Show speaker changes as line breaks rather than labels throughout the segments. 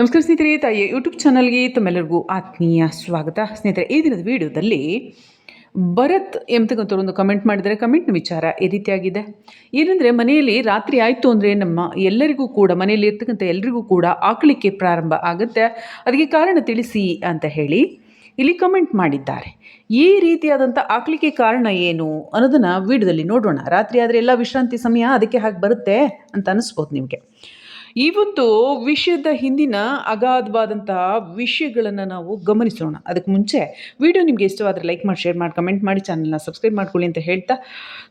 ನಮಸ್ಕಾರ ಸ್ನೇಹಿತರೆ, ತಾಯಿಯ ಯೂಟ್ಯೂಬ್ ಚಾನಲ್ಗೆ ತಮ್ಮೆಲ್ಲರಿಗೂ ಆತ್ಮೀಯ ಸ್ವಾಗತ. ಸ್ನೇಹಿತರೆ, ಈ ದಿನದ ವಿಡಿಯೋದಲ್ಲಿ ಭರತ್ ಎಂಬತಕ್ಕಂಥವ್ರು ಒಂದು ಕಮೆಂಟ್ ಮಾಡಿದರೆ ಕಮೆಂಟ್ನ ವಿಚಾರ ಈ ರೀತಿಯಾಗಿದೆ. ಏನಂದರೆ, ಮನೆಯಲ್ಲಿ ರಾತ್ರಿ ಆಯಿತು ಅಂದರೆ ನಮ್ಮ ಎಲ್ಲರಿಗೂ ಕೂಡ, ಮನೆಯಲ್ಲಿ ಇರ್ತಕ್ಕಂಥ ಎಲ್ಲರಿಗೂ ಕೂಡ ಆಕಳಿಕೆ ಪ್ರಾರಂಭ ಆಗುತ್ತೆ. ಅದಕ್ಕೆ ಕಾರಣ ತಿಳಿಸಿ ಅಂತ ಹೇಳಿ ಇಲ್ಲಿ ಕಮೆಂಟ್ ಮಾಡಿದ್ದಾರೆ. ಈ ರೀತಿಯಾದಂಥ ಆಕಳಿಕೆ ಕಾರಣ ಏನು ಅನ್ನೋದನ್ನು ವಿಡಿಯೋದಲ್ಲಿ ನೋಡೋಣ. ರಾತ್ರಿ ಆದರೆ ಎಲ್ಲ ವಿಶ್ರಾಂತಿ ಸಮಯ ಅದಕ್ಕೆ ಹಾಗೆ ಬರುತ್ತೆ ಅಂತ ಅನಿಸ್ಬೋದು ನಿಮಗೆ. ಈ ಒಂದು ವಿಷಯದ ಹಿಂದಿನ ಅಗಾಧವಾದಂತಹ ವಿಷಯಗಳನ್ನು ನಾವು ಗಮನಿಸೋಣ. ಅದಕ್ಕೆ ಮುಂಚೆ ವಿಡಿಯೋ ನಿಮಗೆ ಇಷ್ಟವಾದರೆ ಲೈಕ್ ಮಾಡಿ, ಶೇರ್ ಮಾಡಿ, ಕಮೆಂಟ್ ಮಾಡಿ, ಚಾನಲ್ನ ಸಬ್ಸ್ಕ್ರೈಬ್ ಮಾಡ್ಕೊಳ್ಳಿ ಅಂತ ಹೇಳ್ತಾ,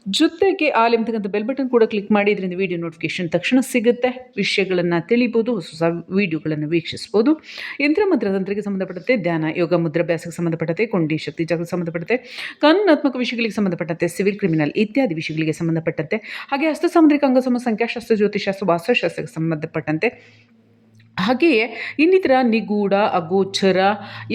ಜೊತೆಗೆ ಆಲ್ ಎಂಬತಕ್ಕಂಥ ಬೆಲ್ ಬಟನ್ ಕೂಡ ಕ್ಲಿಕ್ ಮಾಡಿ, ಇದರಿಂದ ವಿಡಿಯೋ ನೋಟಿಫಿಕೇಶನ್ ತಕ್ಷಣ ಸಿಗುತ್ತೆ. ವಿಷಯಗಳನ್ನು ತಿಳಿಬೋದು, ಹೊಸ ಹೊಸ ವಿಡಿಯೋಗಳನ್ನು ವೀಕ್ಷಿಸ್ಬೋದು. ಯಂತ್ರ, ಮಂತ್ರ, ತಂತ್ರಕ್ಕೆ ಸಂಬಂಧಪಟ್ಟಂತೆ ಧ್ಯಾನ, ಯೋಗ, ಮುದ್ರಾಭ್ಯಾಸಕ್ಕೆ ಸಂಬಂಧಪಟ್ಟಂತೆ ಕೊಂಡಿ ಶಕ್ತಿ ಜಾಗಕ್ಕೆ ಸಂಬಂಧಪಟ್ಟಂತೆ, ಕಾನೂನಾತ್ಮಕ ವಿಷಯಗಳಿಗೆ ಸಂಬಂಧಪಟ್ಟಂತೆ, ಸಿವಿಲ್, ಕ್ರಿಮಿನಲ್ ಇತ್ಯಾದಿ ವಿಷಯಗಳಿಗೆ ಸಂಬಂಧಪಟ್ಟಂತೆ, ಹಾಗೆ ಹಸ್ತ ಸಾಮುದ್ರಿಕ ಅಂಗಸಮ ಸಂಖ್ಯಾಶಾಸ್ತ್ರ ಜ್ಯೋತಿಷಾಸ್ತ್ರ ವಾಸ್ತುಶಾಸ್ತ್ರಕ್ಕೆ ಸಂಬಂಧಪಟ್ಟಂತೆ ಹಾಗೆಯೇ ಇನ್ನಿತರ ನಿಗೂಢ, ಅಗೋಚರ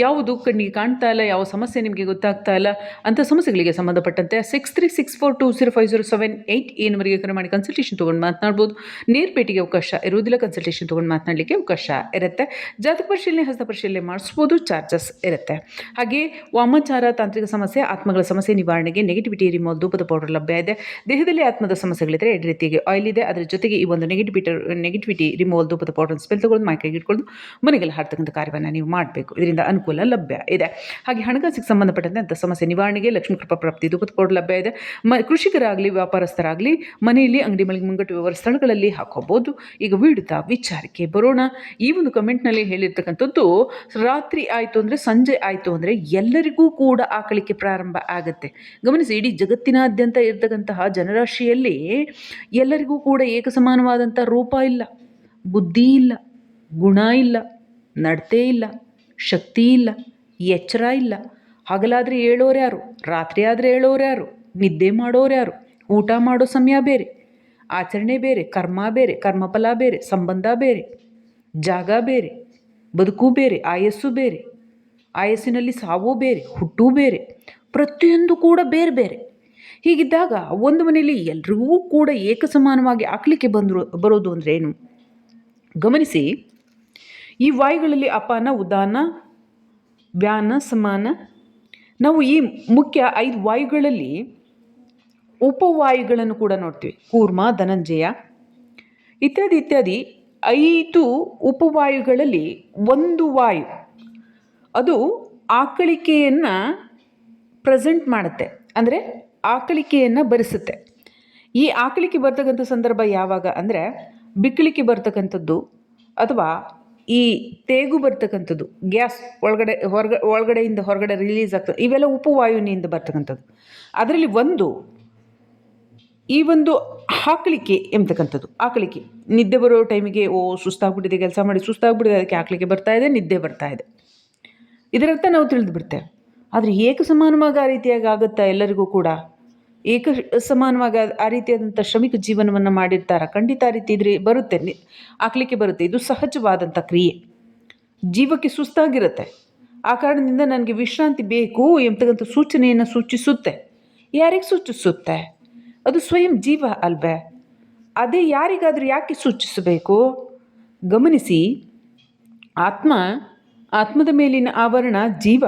ಯಾವುದು ಕಣ್ಣಿಗೆ ಕಾಣ್ತಾ ಇಲ್ಲ, ಯಾವ ಸಮಸ್ಯೆ ನಿಮಗೆ ಗೊತ್ತಾಗ್ತಾ ಇಲ್ಲ ಅಂತ ಸಮಸ್ಯೆಗಳಿಗೆ ಸಂಬಂಧಪಟ್ಟಂತೆ six three six four two zero five zero seven eight ಈ ನಂಬರಿಗೆ ಕರೆ ಮಾಡಿ ಕನ್ಸಲ್ಟೇಷನ್ ತೊಗೊಂಡು ಮಾತನಾಡ್ಬೋದು. ನೇರ ಭೇಟಿಗೆ ಅವಕಾಶ ಇರುವುದಿಲ್ಲ ಕನ್ಸಲ್ಟೇಷನ್ ತೊಗೊಂಡು ಮಾತನಾಡಲಿಕ್ಕೆ ಅವಕಾಶ ಇರುತ್ತೆ. ಜಾತಕ ಪರಿಶೀಲನೆ, ಹಸ್ತ ಪರಿಶೀಲನೆ ಮಾಡಿಸ್ಬೋದು ಚಾರ್ಜಸ್ ಇರುತ್ತೆ. ಹಾಗೆ ವಾಮಾಚಾರ, ತಾಂತ್ರಿಕ ಸಮಸ್ಯೆ, ಆತ್ಮಗಳ ಸಮಸ್ಯೆ ನಿವಾರಣೆಗೆ ನೆಗೆಟಿವಿಟಿ ರಿಮೋಲ್ ಧೂಪದ ಪೌಡರ್ ಲಭ್ಯ ಇದೆ. ದೇಹದಲ್ಲಿ ಆತ್ಮದ ಸಮಸ್ಯೆಗಳಿದ್ರೆ ಎರಡು ರೀತಿಯಾಗಿ ಆಯಿಲ್ ಇದೆ. ಅದರ ಜೊತೆಗೆ ಈ ಒಂದು ನೆಗೆಟಿವಿಟಿ ನೆಗೆಟಿವಿಟಿ ರಿಮೋಲ್ ಧೂಪದ ಪೌಡರ್ ಸ್ಪೆಲ್ ತಗೊಳ್ಳೋದು ಮೈಕೈಗೆ ಇಟ್ಕೊಂಡು ಮನೆಗೆಲ್ಲ ಹಾಡ್ತಕ್ಕಂಥ ಕಾರ್ಯವನ್ನು ನೀವು ಮಾಡಬೇಕು. ಇದರಿಂದ ಅನುಕೂಲ ಲಭ್ಯ ಇದೆ. ಹಾಗೆ ಹಣಕಾಸಿಗೆ ಸಂಬಂಧಪಟ್ಟಂತೆ ಅಂಥ ಸಮಸ್ಯೆ ನಿವಾರಣೆಗೆ ಲಕ್ಷ್ಮೀ ಕೃಪಾ ಪ್ರಾಪ್ತಿ ಕೂಡ ಲಭ್ಯ ಇದೆ. ಮ, ಕೃಷಿಕರಾಗಲಿ, ವ್ಯಾಪಾರಸ್ಥರಾಗಲಿ ಮನೆಯಲ್ಲಿ ಅಂಗಡಿ ಮಳಿಗೆ ಮುಂಗಟ್ಟು ವ್ಯವಹಾರ ಸ್ಥಳಗಳಲ್ಲಿ ಹಾಕೋಬೋದು. ಈಗ ವಿಡ್ತಾ ವಿಚಾರಕ್ಕೆ ಬರೋಣ. ಈ ಒಂದು ಕಮೆಂಟ್ನಲ್ಲಿ ಹೇಳಿರ್ತಕ್ಕಂಥದ್ದು, ರಾತ್ರಿ ಆಯಿತು ಅಂದರೆ ಸಂಜೆ ಆಯಿತು ಅಂದರೆ ಎಲ್ಲರಿಗೂ ಕೂಡ ಆಕಳಿಕೆ ಪ್ರಾರಂಭ ಆಗುತ್ತೆ. ಗಮನಿಸಿ, ಇಡೀ ಜಗತ್ತಿನಾದ್ಯಂತ ಇರತಕ್ಕಂತಹ ಜನರಾಶಿಯಲ್ಲಿ ಎಲ್ಲರಿಗೂ ಕೂಡ ಏಕಸಮಾನವಾದಂಥ ರೂಪ ಇಲ್ಲ, ಬುದ್ಧಿ ಇಲ್ಲ. ಗುಣ ಇಲ್ಲ, ನಡತೆ ಇಲ್ಲ, ಶಕ್ತಿ ಇಲ್ಲ, ಎಚ್ಚರ ಇಲ್ಲ. ಹಗಲಾದರೆ ಹೇಳೋರು ಯಾರು? ರಾತ್ರಿ ಆದರೆ ಹೇಳೋರು ಯಾರು? ನಿದ್ದೆ ಮಾಡೋರು ಯಾರು? ಊಟ ಮಾಡೋ ಸಮಯ ಬೇರೆ. ಆಚರಣೆ ಬೇರೆ, ಕರ್ಮ ಬೇರೆ, ಕರ್ಮಫಲ ಬೇರೆ, ಸಂಬಂಧ ಬೇರೆ, ಜಾಗ ಬೇರೆ, ಬದುಕು ಬೇರೆ, ಆಯಸ್ಸು ಬೇರೆ, ಆಯಸ್ಸಿನಲ್ಲಿ ಸಾವು ಬೇರೆ, ಹುಟ್ಟು ಬೇರೆ, ಪ್ರತಿಯೊಂದು ಕೂಡ ಬೇರೆ ಬೇರೆ. ಹೀಗಿದ್ದಾಗ ಒಂದು ಮನೆಯಲ್ಲಿ ಎಲ್ರಿಗೂ ಕೂಡ ಏಕಸಮಾನವಾಗಿ ಹಾಕ್ಲಿಕ್ಕೆ ಬಂದರು, ಬರೋದು ಅಂದರೆ ಏನು? ಗಮನಿಸಿ ಈ ವಾಯುಗಳಲ್ಲಿ ಅಪಾನ, ಉದಾನ, ವ್ಯಾನ, ಸಮಾನ. ನಾವು ಈ ಮುಖ್ಯ ಐದು ವಾಯುಗಳಲ್ಲಿ ಉಪವಾಯುಗಳನ್ನು ಕೂಡ ನೋಡ್ತೀವಿ. ಕೂರ್ಮ, ಧನಂಜಯ. ಇತ್ಯಾದಿ ಇತ್ಯಾದಿ ಐದು ಉಪವಾಯುಗಳಲ್ಲಿ ಒಂದು ವಾಯು. ಅದು ಆಕಳಿಕೆಯನ್ನು ಪ್ರೆಸೆಂಟ್ ಮಾಡುತ್ತೆ. ಅಂದರೆ ಆಕಳಿಕೆಯನ್ನು ಬರೆಸುತ್ತೆ. ಈ ಆಕಳಿಕೆ ಬರ್ತಕ್ಕಂಥ ಸಂದರ್ಭ ಯಾವಾಗ ಅಂದರೆ ಬಿಕ್ಕಳಿಕೆ ಬರ್ತಕ್ಕಂಥದ್ದು ಅಥವಾ ಈ ತೇಗು ಬರ್ತಕ್ಕಂಥದ್ದು, ಗ್ಯಾಸ್ ಒಳಗಡೆ, ಹೊರಗ, ಒಳಗಡೆಯಿಂದ ಹೊರಗಡೆ ರಿಲೀಸ್ ಆಗ್ತದೆ. ಇವೆಲ್ಲ ಉಪವಾಯುವಿನಿಂದ ಬರ್ತಕ್ಕಂಥದ್ದು. ಅದರಲ್ಲಿ ಒಂದು, ಈ ಒಂದು ಹಾಕಲಿಕ್ಕೆ ಎಂಬತಕ್ಕಂಥದ್ದು, ಹಾಕಲಿಕ್ಕೆ. ನಿದ್ದೆ ಬರೋ ಟೈಮಿಗೆ, ಓ, ಸುಸ್ತಾಗ್ಬಿಟ್ಟಿದೆ, ಕೆಲಸ ಮಾಡಿ ಸುಸ್ತಾಗ್ಬಿಟ್ಟಿದೆ, ಅದಕ್ಕೆ ಹಾಕಲಿಕ್ಕೆ ಬರ್ತಾ ಇದೆ, ನಿದ್ದೆ ಬರ್ತಾ ಇದೆ. ಇದರರ್ಥ ನಾವು ತಿಳಿದು ಬಿಡ್ತೇವೆ. ಆದರೆ ಏಕ ಸಮಾನವಾಗಿ ಆ ರೀತಿಯಾಗಿ ಆಗುತ್ತಾ ಎಲ್ಲರಿಗೂ ಕೂಡ? ಏಕ ಸಮಾನವಾಗಿ ಆ ರೀತಿಯಾದಂಥ ಶ್ರಮಿಕ ಜೀವನವನ್ನು ಮಾಡಿರ್ತಾರ? ಖಂಡಿತ ಆ ರೀತಿ ಇದ್ರೆ ಬರುತ್ತೆ. ಆಗಲಿಕ್ಕೆ ಬರುತ್ತೆ. ಇದು ಸಹಜವಾದಂಥ ಕ್ರಿಯೆ. ಜೀವಕ್ಕೆ ಸುಸ್ತಾಗಿರುತ್ತೆ. ಆ ಕಾರಣದಿಂದ ನನಗೆ ವಿಶ್ರಾಂತಿ ಬೇಕು ಎಂಬತಕ್ಕಂಥ ಸೂಚನೆಯನ್ನು ಸೂಚಿಸುತ್ತೆ. ಯಾರಿಗೆ ಸೂಚಿಸುತ್ತೆ? ಅದು ಸ್ವಯಂ ಜೀವ ಅಲ್ವೇ? ಅದೇ ಯಾರಿಗಾದರೂ ಯಾಕೆ ಸೂಚಿಸಬೇಕು? ಗಮನಿಸಿ, ಆತ್ಮ, ಆತ್ಮದ ಮೇಲಿನ ಆವರಣ ಜೀವ,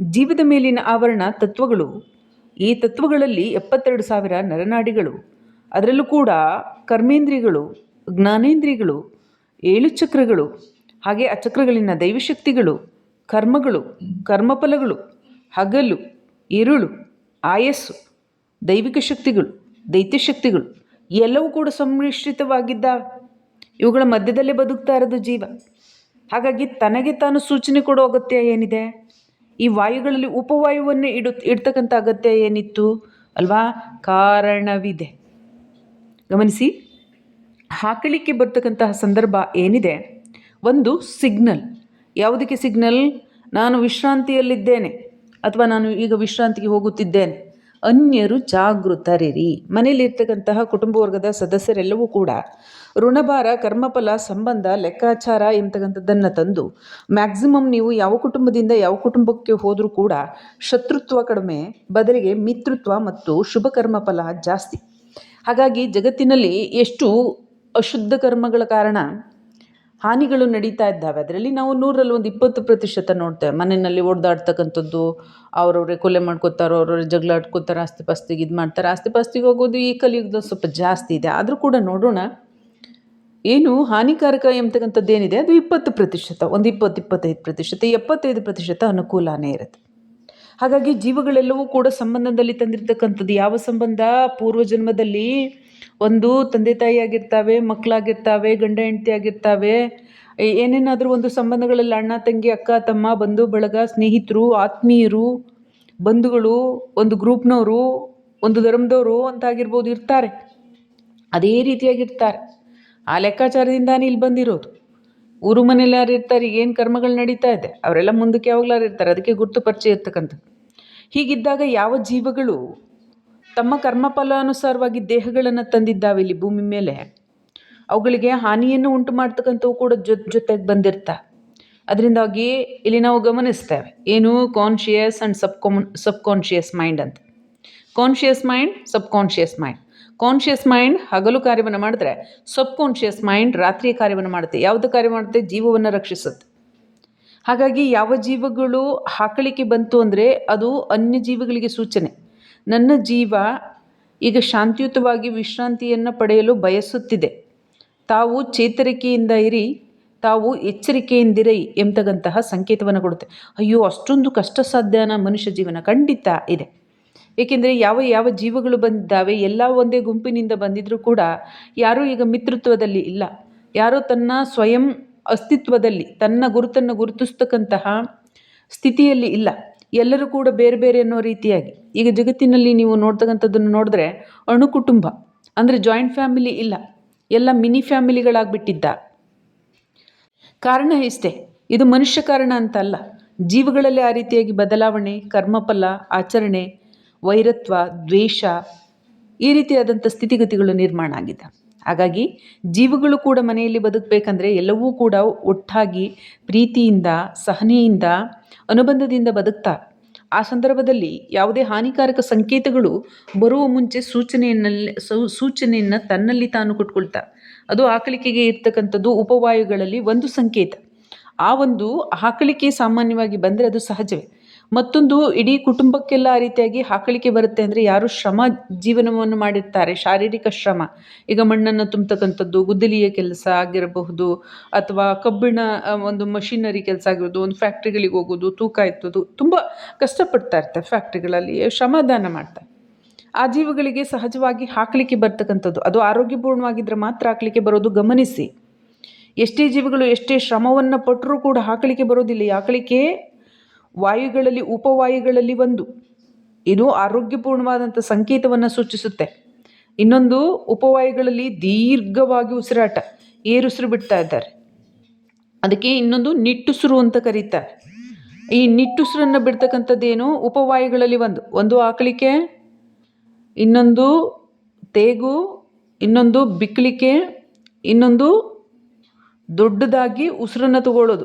ಜೀವದ ಮೇಲಿನ ಆವರಣ ತತ್ವಗಳು. ಈ ತತ್ವಗಳಲ್ಲಿ ಎಪ್ಪತ್ತೆರಡು ಸಾವಿರ ನರನಾಡಿಗಳು. ಅದರಲ್ಲೂ ಕೂಡ ಕರ್ಮೇಂದ್ರಿಯಗಳು ಜ್ಞಾನೇಂದ್ರಿಯಗಳು ಏಳು ಚಕ್ರಗಳು, ಹಾಗೆ ಆ ಚಕ್ರಗಳಿನ ದೈವಶಕ್ತಿಗಳು, ಕರ್ಮಗಳು, ಕರ್ಮಫಲಗಳು, ಹಗಲು, ಇರುಳು, ಆಯಸ್ಸು, ದೈವಿಕ ಶಕ್ತಿಗಳು, ದೈತ್ಯ ಶಕ್ತಿಗಳು, ಎಲ್ಲವೂ ಕೂಡ ಸಂಮಿಶ್ರಿತವಾಗಿದ್ದ ಇವುಗಳ ಮಧ್ಯದಲ್ಲೇ ಬದುಕ್ತಾ ಇರೋದು ಜೀವ. ಹಾಗಾಗಿ ತನಗೆ ತಾನು ಸೂಚನೆ ಕೊಡೋ ಅಗತ್ಯ ಏನಿದೆ? ಈ ವಾಯುಗಳಲ್ಲಿ ಉಪವಾಯುವನ್ನೇ ಇಡು, ಇಡ್ತಕ್ಕಂಥ ಅಗತ್ಯ ಏನಿತ್ತು? ಅಲ್ವಾ? ಕಾರಣವಿದೆ. ಗಮನಿಸಿ, ಹಾಕಲಿಕ್ಕೆ ಬರ್ತಕ್ಕಂತಹ ಸಂದರ್ಭ ಏನಿದೆ? ಒಂದು ಸಿಗ್ನಲ್. ಯಾವುದಕ್ಕೆ ಸಿಗ್ನಲ್? ನಾನು ವಿಶ್ರಾಂತಿಯಲ್ಲಿದ್ದೇನೆ, ಅಥವಾ ನಾನು ಈಗ ವಿಶ್ರಾಂತಿಗೆ ಹೋಗುತ್ತಿದ್ದೇನೆ. ಅನ್ಯರು ಜಾಗೃತರಿರಿ. ಮನೆಯಲ್ಲಿರ್ತಕ್ಕಂತಹ ಕುಟುಂಬ ವರ್ಗದ ಸದಸ್ಯರೆಲ್ಲವೂ ಕೂಡ ಋಣಭಾರ, ಕರ್ಮಫಲ, ಸಂಬಂಧ, ಲೆಕ್ಕಾಚಾರ ಎಂತಕ್ಕಂಥದ್ದನ್ನು ತಂದು ಮ್ಯಾಕ್ಸಿಮಮ್ ನೀವು ಯಾವ ಕುಟುಂಬದಿಂದ ಯಾವ ಕುಟುಂಬಕ್ಕೆ ಹೋದರೂ ಕೂಡ ಶತ್ರುತ್ವ ಕಡಿಮೆ, ಬದಲಿಗೆ ಮಿತ್ರತ್ವ ಮತ್ತು ಶುಭ ಕರ್ಮಫಲ ಜಾಸ್ತಿ. ಹಾಗಾಗಿ ಜಗತ್ತಿನಲ್ಲಿ ಎಷ್ಟು ಅಶುದ್ಧ ಕರ್ಮಗಳ ಕಾರಣ ಹಾನಿಗಳು ನಡೀತಾ ಇದ್ದಾವೆ. ಅದರಲ್ಲಿ ನಾವು ನೂರಲ್ಲಿ ಒಂದು ಇಪ್ಪತ್ತು ಪ್ರತಿಶತ ನೋಡ್ತೇವೆ. ಮನೆಯಲ್ಲಿ ಒಡೆದಾಡ್ತಕ್ಕಂಥದ್ದು ಅವ್ರವ್ರೆ ಕೊಲೆ ಮಾಡ್ಕೋತಾರೆ, ಅವ್ರವ್ರೆ ಜಗಳ ಆಡ್ಕೋತಾರೆ, ಆಸ್ತಿ ಪಾಸ್ತಿಗೆ ಇದು ಮಾಡ್ತಾರೆ ಆಸ್ತಿ ಪಾಸ್ತಿಗೆ ಹೋಗೋದು ಈ ಕಲಿಯುಗದಲ್ಲಿ ಸ್ವಲ್ಪ ಜಾಸ್ತಿ ಇದೆ. ಆದರೂ ಕೂಡ ನೋಡೋಣ ಏನು ಹಾನಿಕಾರಕ ಎಂಬತಕ್ಕಂಥದ್ದು ಏನಿದೆ? ಅದು ಇಪ್ಪತ್ತು ಪ್ರತಿಶತ, ಒಂದು ಇಪ್ಪತ್ತು, ಇಪ್ಪತ್ತೈದು ಪ್ರತಿಶತ, ಎಪ್ಪತ್ತೈದು ಪ್ರತಿಶತ ಅನುಕೂಲನೇ ಇರುತ್ತೆ. ಹಾಗಾಗಿ ಜೀವಗಳೆಲ್ಲವೂ ಕೂಡ ಸಂಬಂಧದಲ್ಲಿ ತಂದಿರತಕ್ಕಂಥದ್ದು ಯಾವ ಸಂಬಂಧ? ಪೂರ್ವಜನ್ಮದಲ್ಲಿ ಒಂದು ತಂದೆ ತಾಯಿ ಆಗಿರ್ತಾವೆ, ಮಕ್ಕಳಾಗಿರ್ತಾವೆ, ಗಂಡ ಹೆಂಡತಿ ಆಗಿರ್ತಾವೆ. ಏನೇನಾದರೂ ಒಂದು ಸಂಬಂಧಗಳಲ್ಲಿ ಅಣ್ಣ, ತಂಗಿ, ಅಕ್ಕ, ತಮ್ಮ, ಬಂಧು, ಬಳಗ, ಸ್ನೇಹಿತರು, ಆತ್ಮೀಯರು, ಬಂಧುಗಳು, ಒಂದು ಗ್ರೂಪ್ನವರು, ಒಂದು ಧರ್ಮದವರು ಅಂತಾಗಿರ್ಬೋದು ಇರ್ತಾರೆ. ಅದೇ ರೀತಿಯಾಗಿರ್ತಾರೆ. ಆ ಲೆಕ್ಕಾಚಾರದಿಂದಾನೇ ಇಲ್ಲಿ ಬಂದಿರೋದು. ಊರು ಮನೇಲಿ ಯಾರು ಇರ್ತಾರೆ ಈಗ ಏನು ಕರ್ಮಗಳು ನಡೀತಾ ಇದೆ? ಅವರೆಲ್ಲ ಮುಂದಕ್ಕೆ ಯಾವಾಗಲಾರು ಇರ್ತಾರೆ ಅದಕ್ಕೆ ಗುರುತು ಪರಿಚಯ ಇರ್ತಕ್ಕಂಥದ್ದು. ಹೀಗಿದ್ದಾಗ ಯಾವ ಜೀವಗಳು ತಮ್ಮ ಕರ್ಮಫಲಾನುಸಾರವಾಗಿ ದೇಹಗಳನ್ನು ತಂದಿದ್ದಾವೆ ಇಲ್ಲಿ ಭೂಮಿ ಮೇಲೆ? ಅವುಗಳಿಗೆ ಹಾನಿಯನ್ನು ಉಂಟು ಮಾಡ್ತಕ್ಕಂಥವು ಕೂಡ ಜೊತೆ ಜೊತೆಗೆ ಬಂದಿರ್ತಾ. ಅದರಿಂದಾಗಿ ಇಲ್ಲಿ ನಾವು ಗಮನಿಸ್ತೇವೆ, ಏನು conscious and sub con subconscious mind ಅಂತ. Conscious mind subconscious mind conscious mind ಹಗಲು ಕಾರ್ಯವನ್ನು ಮಾಡಿದ್ರೆ ಸಬ್ ಕಾನ್ಷಿಯಸ್ ಮೈಂಡ್ ರಾತ್ರಿ ಕಾರ್ಯವನ್ನು ಮಾಡುತ್ತೆ. ಯಾವುದು ಕಾರ್ಯ ಮಾಡುತ್ತೆ? ಜೀವವನ್ನು ರಕ್ಷಿಸುತ್ತೆ. ಹಾಗಾಗಿ ಯಾವ ಜೀವಗಳು ಹಾಕಳಿಕೆ ಬಂತು ಅಂದರೆ ಅದು ಅನ್ಯ ಜೀವಗಳಿಗೆ ಸೂಚನೆ. ನನ್ನ ಜೀವ ಈಗ ಶಾಂತಿಯುತವಾಗಿ ವಿಶ್ರಾಂತಿಯನ್ನು ಪಡೆಯಲು ಬಯಸುತ್ತಿದೆ. ತಾವು ಚೇತರಿಕೆಯಿಂದ ಇರಿ, ತಾವು ಎಚ್ಚರಿಕೆಯಿಂದಿರಿ ಎಂಬತಕ್ಕಂತಹ ಸಂಕೇತವನ್ನು ಕೊಡುತ್ತೆ. ಅಯ್ಯೋ, ಅಷ್ಟೊಂದು ಕಷ್ಟ ಸಾಧ್ಯನ ಮನುಷ್ಯ ಜೀವನ ಖಂಡಿತ ಇದೆ. ಏಕೆಂದರೆ ಯಾವ ಯಾವ ಜೀವಗಳು ಬಂದಿದ್ದಾವೆ, ಎಲ್ಲ ಒಂದೇ ಗುಂಪಿನಿಂದ ಬಂದಿದ್ದರೂ ಕೂಡ ಯಾರೂ ಈಗ ಮಿತ್ರತ್ವದಲ್ಲಿ ಇಲ್ಲ. ಯಾರೋ ತನ್ನ ಸ್ವಯಂ ಅಸ್ತಿತ್ವದಲ್ಲಿ, ತನ್ನ ಗುರುತನ್ನು ಗುರುತಿಸ್ತಕ್ಕಂತಹ ಸ್ಥಿತಿಯಲ್ಲಿ ಇಲ್ಲ. ಎಲ್ಲರೂ ಕೂಡ ಬೇರೆ ಬೇರೆ ಅನ್ನೋ ರೀತಿಯಾಗಿ. ಈಗ ಜಗತ್ತಿನಲ್ಲಿ ನೀವು ನೋಡ್ತಕ್ಕಂಥದ್ದನ್ನು ನೋಡಿದ್ರೆ ಅಣು ಕುಟುಂಬ, ಅಂದರೆ ಜಾಯಿಂಟ್ ಫ್ಯಾಮಿಲಿ ಇಲ್ಲ. ಎಲ್ಲ ಮಿನಿ ಫ್ಯಾಮಿಲಿಗಳಾಗ್ಬಿಟ್ಟಿದ್ದ ಕಾರಣ ಇಷ್ಟೇ. ಇದು ಮನುಷ್ಯ ಕಾರಣ ಅಂತಲ್ಲ ಜೀವಗಳಲ್ಲಿ ಆ ರೀತಿಯಾಗಿ ಬದಲಾವಣೆ, ಕರ್ಮಫಲ, ಆಚರಣೆ ವೈರತ್ವ, ದ್ವೇಷ ಈ ರೀತಿಯಾದಂಥ ಸ್ಥಿತಿಗತಿಗಳು ನಿರ್ಮಾಣ ಆಗಿದೆ. ಹಾಗಾಗಿ ಜೀವಗಳು ಕೂಡ ಮನೆಯಲ್ಲಿ ಬದುಕಬೇಕಂದ್ರೆ ಎಲ್ಲವೂ ಕೂಡ ಒಟ್ಟಾಗಿ ಪ್ರೀತಿಯಿಂದ, ಸಹನೆಯಿಂದ, ಅನುಬಂಧದಿಂದ ಬದುಕ್ತಾ. ಆ ಸಂದರ್ಭದಲ್ಲಿ ಯಾವುದೇ ಹಾನಿಕಾರಕ ಸಂಕೇತಗಳು ಬರುವ ಮುಂಚೆ ಸೂಚನೆಯನ್ನಲ್ಲಿ ಸೂಚನೆಯನ್ನು ತನ್ನಲ್ಲಿ ತಾನು ಕೊಟ್ಕೊಳ್ತಾ. ಅದು ಆಕಳಿಕೆಗೆ ಇರ್ತಕ್ಕಂಥದ್ದು ಉಪವಾಯುಗಳಲ್ಲಿ ಒಂದು ಸಂಕೇತ. ಆ ಒಂದು ಆಕಳಿಕೆ ಸಾಮಾನ್ಯವಾಗಿ ಬಂದರೆ ಅದು ಸಹಜವೇ. ಮತ್ತೊಂದು ಇಡೀ ಕುಟುಂಬಕ್ಕೆಲ್ಲ ಆ ರೀತಿಯಾಗಿ ಹಾಕಳಿಕೆ ಬರುತ್ತೆ ಅಂದರೆ ಯಾರು ಶ್ರಮ ಜೀವನವನ್ನು ಮಾಡಿರ್ತಾರೆ, ಶಾರೀರಿಕ ಶ್ರಮ. ಈಗ ಮಣ್ಣನ್ನು ತುಂಬತಕ್ಕಂಥದ್ದು, ಗುದ್ದಲಿಯ ಕೆಲಸ ಆಗಿರಬಹುದು, ಅಥವಾ ಕಬ್ಬಿಣ ಒಂದು ಮಷಿನರಿ ಕೆಲಸ ಆಗಿರೋದು ಒಂದು ಫ್ಯಾಕ್ಟ್ರಿಗಳಿಗೆ ಹೋಗೋದು, ತೂಕ ಎತ್ತೋದು, ತುಂಬ ಕಷ್ಟಪಡ್ತಾ ಇರ್ತಾರೆ ಫ್ಯಾಕ್ಟ್ರಿಗಳಲ್ಲಿ, ಶ್ರಮದಾನ ಮಾಡ್ತಾರೆ. ಆ ಜೀವಗಳಿಗೆ ಸಹಜವಾಗಿ ಹಾಕಲಿಕ್ಕೆ ಬರ್ತಕ್ಕಂಥದ್ದು, ಅದು ಆರೋಗ್ಯಪೂರ್ಣವಾಗಿದ್ದರೆ ಮಾತ್ರ ಹಾಕಲಿಕ್ಕೆ ಬರೋದು ಗಮನಿಸಿ. ಎಷ್ಟೇ ಜೀವಿಗಳು ಎಷ್ಟೇ ಶ್ರಮವನ್ನು ಪಟ್ಟರೂ ಕೂಡ ಹಾಕಲಿಕ್ಕೆ ಬರೋದಿಲ್ಲ ಆಕಳಿಕೆ ವಾಯುಗಳಲ್ಲಿ, ಉಪವಾಯುಗಳಲ್ಲಿ ಒಂದು. ಇದು ಆರೋಗ್ಯಪೂರ್ಣವಾದಂಥ ಸಂಕೇತವನ್ನು ಸೂಚಿಸುತ್ತೆ. ಇನ್ನೊಂದು, ಉಪವಾಯುಗಳಲ್ಲಿ ದೀರ್ಘವಾಗಿ ಉಸಿರಾಟ, ಏರುಸಿರು ಬಿಡ್ತಾ ಇದ್ದಾರೆ. ಅದಕ್ಕೆ ಇನ್ನೊಂದು ನಿಟ್ಟುಸಿರು ಅಂತ ಕರೀತಾರೆ. ಈ ನಿಟ್ಟುಸಿರನ್ನು ಬಿಡ್ತಕ್ಕಂಥದ್ದೇನು? ಉಪವಾಯುಗಳಲ್ಲಿ ಒಂದು. ಒಂದು ಆಕಳಿಕೆ ಇನ್ನೊಂದು ತೇಗು, ಇನ್ನೊಂದು ಬಿಕ್ಕಳಿಕೆ ಇನ್ನೊಂದು ದೊಡ್ಡದಾಗಿ ಉಸಿರನ್ನು ತಗೊಳ್ಳೋದು.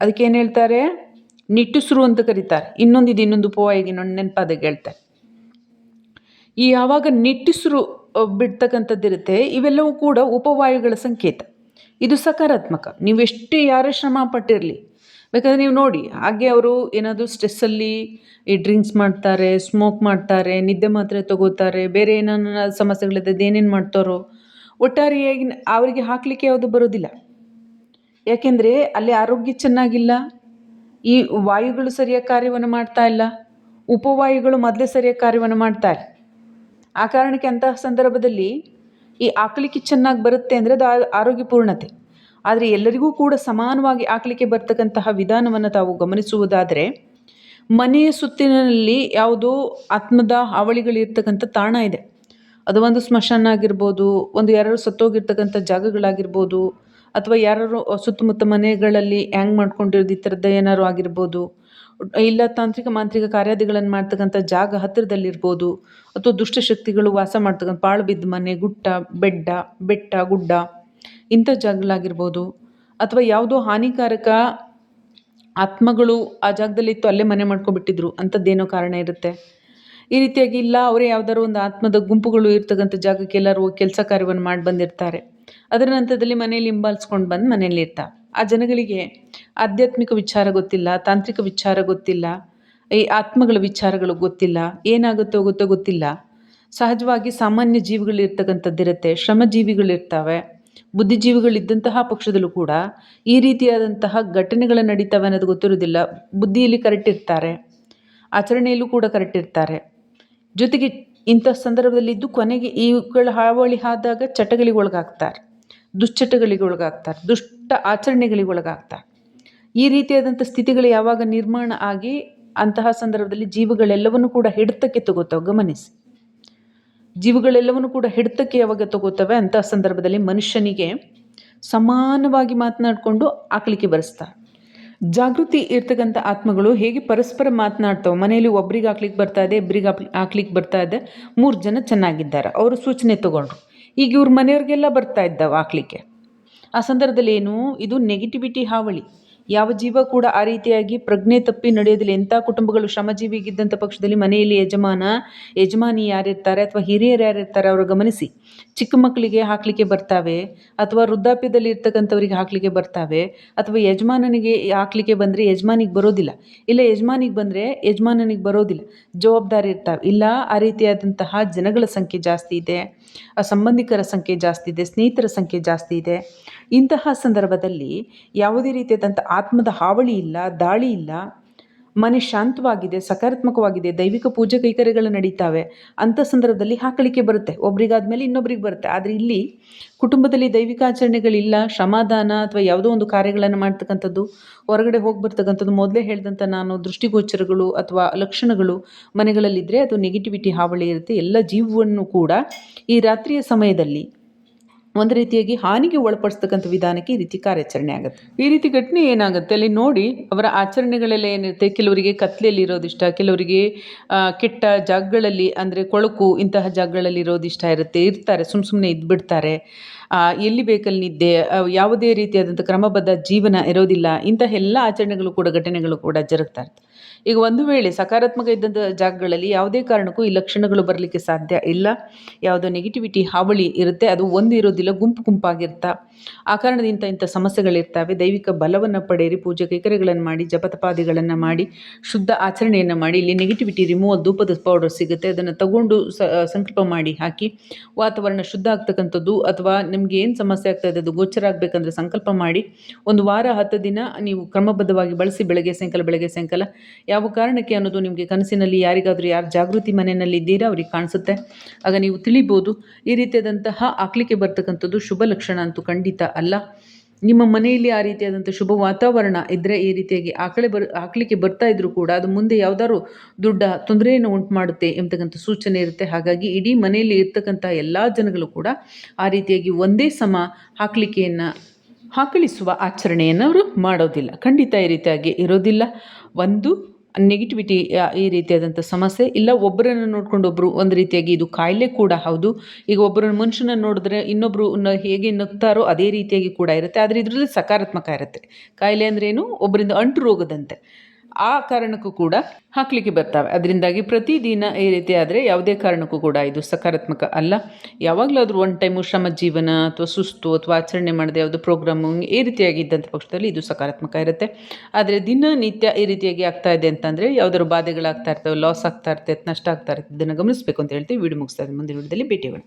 ಅದಕ್ಕೇನು ಹೇಳ್ತಾರೆ? ನಿಟ್ಟುಸಿರು ಅಂತ ಕರೀತಾರೆ. ಇನ್ನೊಂದಿದೆ ಇನ್ನೊಂದು ಉಪವಾಯಿಗೆ ಇನ್ನೊಂದು ನೆನಪಾದಾಗ ಹೇಳ್ತಾರೆ ಈ ಯಾವಾಗ ನಿಟ್ಟುಸಿರು ಬಿಡ್ತಕ್ಕಂಥದ್ದಿರುತ್ತೆ ಇವೆಲ್ಲವೂ ಕೂಡ ಉಪವಾಯುಗಳ ಸಂಕೇತ. ಇದು ಸಕಾರಾತ್ಮಕ. ನೀವೆಷ್ಟು ಯಾರೇ ಶ್ರಮ ಪಟ್ಟಿರಲಿ. ಬೇಕಾದರೆ ನೀವು ನೋಡಿ, ಹಾಗೆ ಅವರು ಏನಾದರೂ ಸ್ಟ್ರೆಸ್ಸಲ್ಲಿ ಈ ಡ್ರಿಂಕ್ಸ್ ಮಾಡ್ತಾರೆ ಸ್ಮೋಕ್ ಮಾಡ್ತಾರೆ, ನಿದ್ದೆ ಮಾತ್ರೆ ತಗೋತಾರೆ, ಬೇರೆ ಏನಾನ ಸಮಸ್ಯೆಗಳಿದೆ ಏನೇನು ಮಾಡ್ತಾರೋ, ಒಟ್ಟಾರೆಯಾಗಿ ಅವರಿಗೆ ಹಾಕಲಿಕ್ಕೆ ಯಾವುದು ಬರೋದಿಲ್ಲ. ಯಾಕೆಂದರೆ ಅಲ್ಲಿ ಆರೋಗ್ಯ ಚೆನ್ನಾಗಿಲ್ಲ ಈ ವಾಯುಗಳು ಸರಿಯಾಗಿ ಕಾರ್ಯವನ್ನು ಮಾಡ್ತಾ ಇಲ್ಲ. ಉಪವಾಯುಗಳು ಮೊದಲೇ ಸರಿಯಾಗಿ ಕಾರ್ಯವನ್ನು ಮಾಡ್ತಾ ಇಲ್ಲ. ಆ ಕಾರಣಕ್ಕೆ ಅಂತಹ ಸಂದರ್ಭದಲ್ಲಿ ಈ ಆಕಳಿಕೆ ಚೆನ್ನಾಗಿ ಬರುತ್ತೆ ಅಂದರೆ ಅದು ಆರೋಗ್ಯಪೂರ್ಣತೆ. ಆದರೆ ಎಲ್ಲರಿಗೂ ಕೂಡ ಸಮಾನವಾಗಿ ಆಕಳಿಕೆ ಬರ್ತಕ್ಕಂತಹ ವಿಧಾನವನ್ನು ತಾವು ಗಮನಿಸುವುದಾದರೆ, ಮನೆಯ ಸುತ್ತಿನಲ್ಲಿ ಯಾವುದೋ ಆತ್ಮದ ಹಾವಳಿಗಳಿರ್ತಕ್ಕಂಥ ತಾಣ ಇದೆ. ಅದು ಒಂದು ಸ್ಮಶಾನ ಆಗಿರ್ಬೋದು, ಒಂದು ಯಾರು ಸತ್ತೋಗಿರ್ತಕ್ಕಂಥ ಜಾಗಗಳಾಗಿರ್ಬೋದು ಅಥವಾ ಯಾರಾದ್ರು ಸುತ್ತಮುತ್ತ ಮನೆಗಳಲ್ಲಿ ಹ್ಯಾಂಗ್ ಮಾಡ್ಕೊಂಡಿರೋದು ಈ ಥರದ್ದು ಏನಾದ್ರು ಆಗಿರ್ಬೋದು? ಇಲ್ಲ ತಾಂತ್ರಿಕ ಮಾಂತ್ರಿಕ ಕಾರ್ಯಾದಿಗಳನ್ನು ಮಾಡ್ತಕ್ಕಂಥ ಜಾಗ ಹತ್ತಿರದಲ್ಲಿರ್ಬೋದು? ಅಥವಾ ದುಷ್ಟಶಕ್ತಿಗಳು ವಾಸ ಮಾಡ್ತಕ್ಕಂಥ ಪಾಳು ಬಿದ್ದ ಮನೆ, ಗುಟ್ಟ ಬೆಡ್ಡ ಬೆಟ್ಟ, ಗುಡ್ಡ ಇಂಥ ಜಾಗಗಳಾಗಿರ್ಬೋದು? ಅಥವಾ ಯಾವುದೋ ಹಾನಿಕಾರಕ ಆತ್ಮಗಳು ಆ ಜಾಗದಲ್ಲಿತ್ತು ಅಲ್ಲೇ ಮನೆ ಮಾಡ್ಕೊಂಡ್ಬಿಟ್ಟಿದ್ರು ಅಂಥದ್ದೇನೋ ಕಾರಣ ಇರುತ್ತೆ. ಈ ರೀತಿಯಾಗಿ ಇಲ್ಲ, ಅವರೇ ಯಾವ್ದಾದ್ರು ಒಂದು ಆತ್ಮದ ಗುಂಪುಗಳು ಇರ್ತಕ್ಕಂಥ ಜಾಗಕ್ಕೆ ಎಲ್ಲರೂ ಕೆಲಸ ಕಾರ್ಯವನ್ನು ಮಾಡಿ ಬಂದಿರ್ತಾರೆ. ಅದರ ನಂತರದಲ್ಲಿ ಮನೆಯಲ್ಲಿ ಹಿಂಬಾಲಿಸ್ಕೊಂಡು ಬಂದು ಮನೆಯಲ್ಲಿ ಇರ್ತಾ ಆ ಜನಗಳಿಗೆ ಆಧ್ಯಾತ್ಮಿಕ ವಿಚಾರ ಗೊತ್ತಿಲ್ಲ, ತಾಂತ್ರಿಕ ವಿಚಾರ ಗೊತ್ತಿಲ್ಲ, ಈ ಆತ್ಮಗಳ ವಿಚಾರಗಳು ಗೊತ್ತಿಲ್ಲ, ಏನಾಗುತ್ತೋ ಗೊತ್ತೋ ಗೊತ್ತಿಲ್ಲ. ಸಹಜವಾಗಿ ಸಾಮಾನ್ಯ ಜೀವಿಗಳಿರ್ತಕ್ಕಂಥದ್ದಿರುತ್ತೆ ಶ್ರಮಜೀವಿಗಳಿರ್ತವೆ ಬುದ್ಧಿಜೀವಿಗಳಿದ್ದಂತಹ ಪಕ್ಷದಲ್ಲೂ ಕೂಡ ಈ ರೀತಿಯಾದಂತಹ ಘಟನೆಗಳು ನಡೀತವೆ ಅನ್ನೋದು ಗೊತ್ತಿರೋದಿಲ್ಲ ಬುದ್ಧಿಯಲ್ಲಿ ಕರೆಕ್ಟ್ ಇರ್ತಾರೆ, ಆಚರಣೆಯಲ್ಲೂ ಕೂಡ ಕರೆಕ್ಟ್ ಇರ್ತಾರೆ. ಜೊತೆಗೆ ಇಂಥ ಸಂದರ್ಭದಲ್ಲಿದ್ದು ಕೊನೆಗೆ ಇವುಗಳ ಹಾವಳಿ ಆದಾಗ ಚಟಗಳಿಗೆ ಒಳಗಾಗ್ತಾರೆ ದುಶ್ಚಟಗಳಿಗೆ ಒಳಗಾಗ್ತಾರೆ. ದುಷ್ಟ ಆಚರಣೆಗಳಿಗೆ ಒಳಗಾಗ್ತಾರೆ. ಈ ರೀತಿಯಾದಂಥ ಸ್ಥಿತಿಗಳು ಯಾವಾಗ ನಿರ್ಮಾಣ ಆಗಿ ಅಂತಹ ಸಂದರ್ಭದಲ್ಲಿ ಜೀವಗಳೆಲ್ಲವನ್ನು ಕೂಡ ಹಿಡಿತಕ್ಕೆ ತಗೋತಾವೆ. ಗಮನಿಸಿ. ಜೀವಗಳೆಲ್ಲವನ್ನು ಕೂಡ ಹಿಡಿತಕ್ಕೆ ಯಾವಾಗ ತಗೋತವೆ ಅಂತಹ ಸಂದರ್ಭದಲ್ಲಿ ಮನುಷ್ಯನಿಗೆ ಸಮಾನವಾಗಿ ಮಾತನಾಡಿಕೊಂಡು ಆಕಳಿಕೆ ಬರೆಸ್ತಾರೆ. ಜಾಗೃತಿ ಇರ್ತಕ್ಕಂಥ ಆತ್ಮಗಳು ಹೇಗೆ ಪರಸ್ಪರ ಮಾತನಾಡ್ತಾವೆ? ಮನೆಯಲ್ಲಿ ಒಬ್ರಿಗೆ ಹಾಕ್ಲಿಕ್ಕೆ ಬರ್ತಾ ಇದೆ ಇಬ್ಬರಿಗೆ ಹಾಕ್ಲಿಕ್ಕೆ ಬರ್ತಾ ಇದೆ. ಮೂರು ಜನ ಚೆನ್ನಾಗಿದ್ದಾರೆ. ಅವರು ಸೂಚನೆ ತೊಗೊಂಡ್ರು. ಈಗ ಇವ್ರ ಮನೆಯವ್ರಿಗೆಲ್ಲ ಬರ್ತಾ ಇದ್ದಾವೆ ಹಾಕ್ಲಿಕ್ಕೆ. ಆ ಸಂದರ್ಭದಲ್ಲಿ ಏನು? ಇದು ನೆಗೆಟಿವಿಟಿ ಹಾವಳಿ. ಯಾವ ಜೀವ ಕೂಡ ಆ ರೀತಿಯಾಗಿ ಪ್ರಜ್ಞೆ ತಪ್ಪಿ ನಡೆಯೋದಿಲ್ಲ. ಎಂಥ ಕುಟುಂಬಗಳು ಶ್ರಮಜೀವಿಗಿದ್ದಂಥ ಪಕ್ಷದಲ್ಲಿ ಮನೆಯಲ್ಲಿ ಯಜಮಾನ, ಯಜಮಾನಿ ಯಾರಿರ್ತಾರೆ ಅಥವಾ ಹಿರಿಯರು ಯಾರಿರ್ತಾರೆ ಅವರು ಗಮನಿಸಿ. ಚಿಕ್ಕ ಮಕ್ಕಳಿಗೆ ಹಾಕಲಿಕ್ಕೆ ಬರ್ತಾವೆ, ಅಥವಾ ವೃದ್ಧಾಪ್ಯದಲ್ಲಿ ಇರ್ತಕ್ಕಂಥವ್ರಿಗೆ ಹಾಕಲಿಕ್ಕೆ ಬರ್ತಾವೆ, ಅಥವಾ ಯಜಮಾನನಿಗೆ ಹಾಕಲಿಕ್ಕೆ ಬಂದರೆ ಯಜಮಾನಿಗೆ ಬರೋದಿಲ್ಲ. ಇಲ್ಲ, ಯಜಮಾನಿಗೆ ಬಂದರೆ ಯಜಮಾನನಿಗೆ ಬರೋದಿಲ್ಲ. ಜವಾಬ್ದಾರಿ ಇರ್ತಾವೆ. ಇಲ್ಲ, ಆ ರೀತಿಯಾದಂತಹ ಜನಗಳ ಸಂಖ್ಯೆ ಜಾಸ್ತಿ ಇದೆ ಆ ಸಂಬಂಧಿಕರ ಸಂಖ್ಯೆ ಜಾಸ್ತಿ ಇದೆ, ಸ್ನೇಹಿತರ ಸಂಖ್ಯೆ ಜಾಸ್ತಿ ಇದೆ. ಇಂತಹ ಸಂದರ್ಭದಲ್ಲಿ ಯಾವುದೇ ರೀತಿಯಾದಂಥ ಆತ್ಮದ ಹಾವಳಿ ಇಲ್ಲ, ದಾಳಿ ಇಲ್ಲ ಮನೆ ಶಾಂತವಾಗಿದೆ, ಸಕಾರಾತ್ಮಕವಾಗಿದೆ, ದೈವಿಕ ಪೂಜೆ ಕೈಕರ್ಯಗಳು ನಡೀತಾವೆ. ಅಂಥ ಸಂದರ್ಭದಲ್ಲಿ ಹಾಕಲಿಕ್ಕೆ ಬರುತ್ತೆ. ಒಬ್ರಿಗಾದ್ಮೇಲೆ ಇನ್ನೊಬ್ರಿಗೆ ಬರುತ್ತೆ. ಆದರೆ ಇಲ್ಲಿ ಕುಟುಂಬದಲ್ಲಿ ದೈವಿಕ ಆಚರಣೆಗಳಿಲ್ಲ ಶ್ರಮಾದಾನ ಅಥವಾ ಯಾವುದೋ ಒಂದು ಕಾರ್ಯಗಳನ್ನು ಮಾಡ್ತಕ್ಕಂಥದ್ದು, ಹೊರಗಡೆ ಹೋಗಿ ಬರ್ತಕ್ಕಂಥದ್ದು ಮೊದಲೇ ಹೇಳಿದಂಥ ನಾನು ದೃಷ್ಟಿಗೋಚರಗಳು ಅಥವಾ ಲಕ್ಷಣಗಳು ಮನೆಗಳಲ್ಲಿದ್ದರೆ ಅದು ನೆಗೆಟಿವಿಟಿ ಹಾವಳಿ ಇರುತ್ತೆ. ಎಲ್ಲ ಜೀವವನ್ನು ಕೂಡ ಈ ರಾತ್ರಿಯ ಸಮಯದಲ್ಲಿ ಒಂದು ರೀತಿಯಾಗಿ ಹಾನಿಗೆ ಒಳಪಡಿಸ್ತಕ್ಕಂಥ ವಿಧಾನಕ್ಕೆ ಈ ರೀತಿ ಕಾರ್ಯಾಚರಣೆ ಆಗುತ್ತೆ. ಈ ರೀತಿ ಘಟನೆ ಏನಾಗುತ್ತೆ ಅಲ್ಲಿ ನೋಡಿ ಅವರ ಆಚರಣೆಗಳೆಲ್ಲ ಏನಿರುತ್ತೆ, ಕೆಲವರಿಗೆ ಕತ್ಲೆಯಲ್ಲಿ ಇರೋದಿಷ್ಟ, ಕೆಲವರಿಗೆ ಕೆಟ್ಟ ಜಾಗಗಳಲ್ಲಿ ಅಂದರೆ ಕೊಳಕು ಇಂತಹ ಜಾಗಗಳಲ್ಲಿ ಇರೋದಿಷ್ಟ ಇರುತ್ತೆ, ಇರ್ತಾರೆ ಸುಮ್ಮ ಸುಮ್ಮನೆ ಇದ್ಬಿಡ್ತಾರೆ ಎಲ್ಲಿ ಬೇಕಲ್ಲಿ ನಿದ್ದೆ ಯಾವುದೇ ರೀತಿಯಾದಂಥ ಕ್ರಮಬದ್ಧ ಜೀವನ ಇರೋದಿಲ್ಲ, ಇಂತಹ ಎಲ್ಲ ಆಚರಣೆಗಳು ಕೂಡ ಘಟನೆಗಳು ಕೂಡ ಜರುಗ್ತಾ ಇರ್ತವೆ ಈಗ ಒಂದು ವೇಳೆ ಸಕಾರಾತ್ಮಕ ಇದ್ದಂಥ ಜಾಗಗಳಲ್ಲಿ ಯಾವುದೇ ಕಾರಣಕ್ಕೂ ಈ ಲಕ್ಷಣಗಳು ಬರಲಿಕ್ಕೆ ಸಾಧ್ಯ ಇಲ್ಲ. ಯಾವುದೋ ನೆಗೆಟಿವಿಟಿ ಹಾವಳಿ ಇರುತ್ತೆ, ಅದು ಒಂದು ಇರೋದಿಲ್ಲ, ಗುಂಪು ಗುಂಪಾಗಿರ್ತಾ. ಆ ಕಾರಣದಿಂದ ಇಂಥ ಸಮಸ್ಯೆಗಳಿರ್ತವೆ. ದೈವಿಕ ಬಲವನ್ನು ಪಡೆಯಿರಿ ಪೂಜೆ ಕೈಕರ್ಯಗಳನ್ನು ಮಾಡಿ, ಜಪತಪಾದಿಗಳನ್ನು ಮಾಡಿ, ಶುದ್ಧ ಆಚರಣೆಯನ್ನು ಮಾಡಿ. ಇಲ್ಲಿ ನೆಗೆಟಿವಿಟಿ ರಿಮೂವಲ್ ಧೂಪದ ಪೌಡರ್ ಸಿಗುತ್ತೆ. ಅದನ್ನು ತಗೊಂಡು ಸಂಕಲ್ಪ ಮಾಡಿ ಹಾಕಿ, ವಾತಾವರಣ ಶುದ್ಧ ಆಗ್ತಕ್ಕಂಥದ್ದು ಅಥವಾ ನಿಮ್ಗೆ ಏನು ಸಮಸ್ಯೆ ಆಗ್ತಾ ಇದೆ, ಅದು ಗೋಚರ ಆಗಬೇಕಂದ್ರೆ ಸಂಕಲ್ಪ ಮಾಡಿ. ಒಂದು ವಾರ, ಹತ್ತು ದಿನ ನೀವು ಕ್ರಮಬದ್ಧವಾಗಿ ಬಳಸಿ ಬೆಳಗ್ಗೆ ಸಾಯಂಕಾಲ ಬೆಳಗ್ಗೆ ಸಾಯಂಕಾಲ ಯಾವ ಕಾರಣಕ್ಕೆ ಅನ್ನೋದು ನಿಮಗೆ ಕನಸಿನಲ್ಲಿ ಯಾರಿಗಾದರೂ ಯಾರು ಜಾಗೃತಿ ಮನೆಯಲ್ಲಿ ಇದ್ದೀರಾ, ಅವ್ರಿಗೆ ಕಾಣಿಸುತ್ತೆ. ಆಗ ನೀವು ತಿಳಿಬೋದು. ಈ ರೀತಿಯಾದಂತಹ ಆಕ್ಲಿಕ್ಕೆ ಬರ್ತಕ್ಕಂಥದ್ದು ಶುಭ ಲಕ್ಷಣ ಅಂತೂ ಖಂಡಿತ ಅಲ್ಲ. ನಿಮ್ಮ ಮನೆಯಲ್ಲಿ ಆ ರೀತಿಯಾದಂಥ ಶುಭ ವಾತಾವರಣ ಇದ್ದರೆ ಈ ರೀತಿಯಾಗಿ ಆಕಳೆ ಬರ್, ಹಾಕ್ಲಿಕ್ಕೆ ಬರ್ತಾ ಇದ್ದರೂ ಕೂಡ ಅದು ಮುಂದೆ ಯಾವುದಾದ್ರು ದೊಡ್ಡ ತೊಂದರೆಯನ್ನು ಉಂಟು ಮಾಡುತ್ತೆ ಎಂಬತಕ್ಕಂಥ ಸೂಚನೆ ಇರುತ್ತೆ. ಹಾಗಾಗಿ ಇಡೀ ಮನೆಯಲ್ಲಿ ಇರ್ತಕ್ಕಂಥ ಎಲ್ಲ ಜನಗಳು ಕೂಡ ಆ ರೀತಿಯಾಗಿ ಒಂದೇ ಸಮ ಹಾಕಲಿಕೆಯನ್ನು ಹಾಕಳಿಸುವ ಆಚರಣೆಯನ್ನು ಅವರು ಮಾಡೋದಿಲ್ಲ. ಖಂಡಿತ ಈ ರೀತಿಯಾಗಿ ಇರೋದಿಲ್ಲ. ಒಂದು ನೆಗೆಟಿವಿಟಿ ಈ ರೀತಿಯಾದಂಥ ಸಮಸ್ಯೆ. ಇಲ್ಲ, ಒಬ್ಬರನ್ನು ನೋಡ್ಕೊಂಡು ಒಬ್ಬರು ಒಂದು ರೀತಿಯಾಗಿ ಇದು ಕಾಯಿಲೆ ಕೂಡ ಹೌದು. ಈಗ ಒಬ್ಬರ ಮನುಷ್ಯನ ನೋಡಿದ್ರೆ ಇನ್ನೊಬ್ಬರು ಹೇಗೆ ನಗ್ತಾರೋ ಅದೇ ರೀತಿಯಾಗಿ ಕೂಡ ಇರುತ್ತೆ. ಆದರೆ ಇದರಲ್ಲಿ ಸಕಾರಾತ್ಮಕ ಇರುತ್ತೆ. ಕಾಯಿಲೆ ಅಂದ್ರೇನು ಒಬ್ಬರಿಂದ ಅಂಟು ರೋಗದಂತೆ. ಆ ಕಾರಣಕ್ಕೂ ಕೂಡ ಹಾಕಲಿಕ್ಕೆ ಬರ್ತವೆ. ಅದರಿಂದಾಗಿ ಪ್ರತಿದಿನ ಈ ರೀತಿ ಆದರೆ ಯಾವುದೇ ಕಾರಣಕ್ಕೂ ಕೂಡ ಇದು ಸಕಾರಾತ್ಮಕ ಅಲ್ಲ. ಯಾವಾಗಲಾದರೂ ಒನ್ ಟೈಮು ಶ್ರಮ ಜೀವನ ಅಥವಾ ಸುಸ್ತು ಅಥವಾ ಆಚರಣೆ ಮಾಡದೆ ಯಾವುದು ಪ್ರೋಗ್ರಾಮು ಈ ರೀತಿಯಾಗಿದ್ದಂಥ ಪಕ್ಷದಲ್ಲಿ ಇದು ಸಕಾರಾತ್ಮಕ ಇರುತ್ತೆ. ಆದರೆ ದಿನನಿತ್ಯ ಈ ರೀತಿಯಾಗಿ ಆಗ್ತಾ ಇದೆ ಅಂತಂದರೆ ಯಾವುದಾದ್ರು ಬಾಧೆಗಳಾಗ್ತಾ ಇರ್ತವೆ ಲಾಸ್ ಆಗ್ತಾ ಇರ್ತೈತೆ ನಷ್ಟ ಆಗ್ತಾ ಇರ್ತದೆ, ಇದನ್ನು ಗಮನಿಸಬೇಕು ಅಂತ ಹೇಳ್ತೀವಿ. ವಿಡಿಯೋ ಮುಗಿಸ್ತಾ ಇದೆ ಮುಂದಿನ ವಿಡಿಯೋದಲ್ಲಿ ಭೇಟಿಗಳು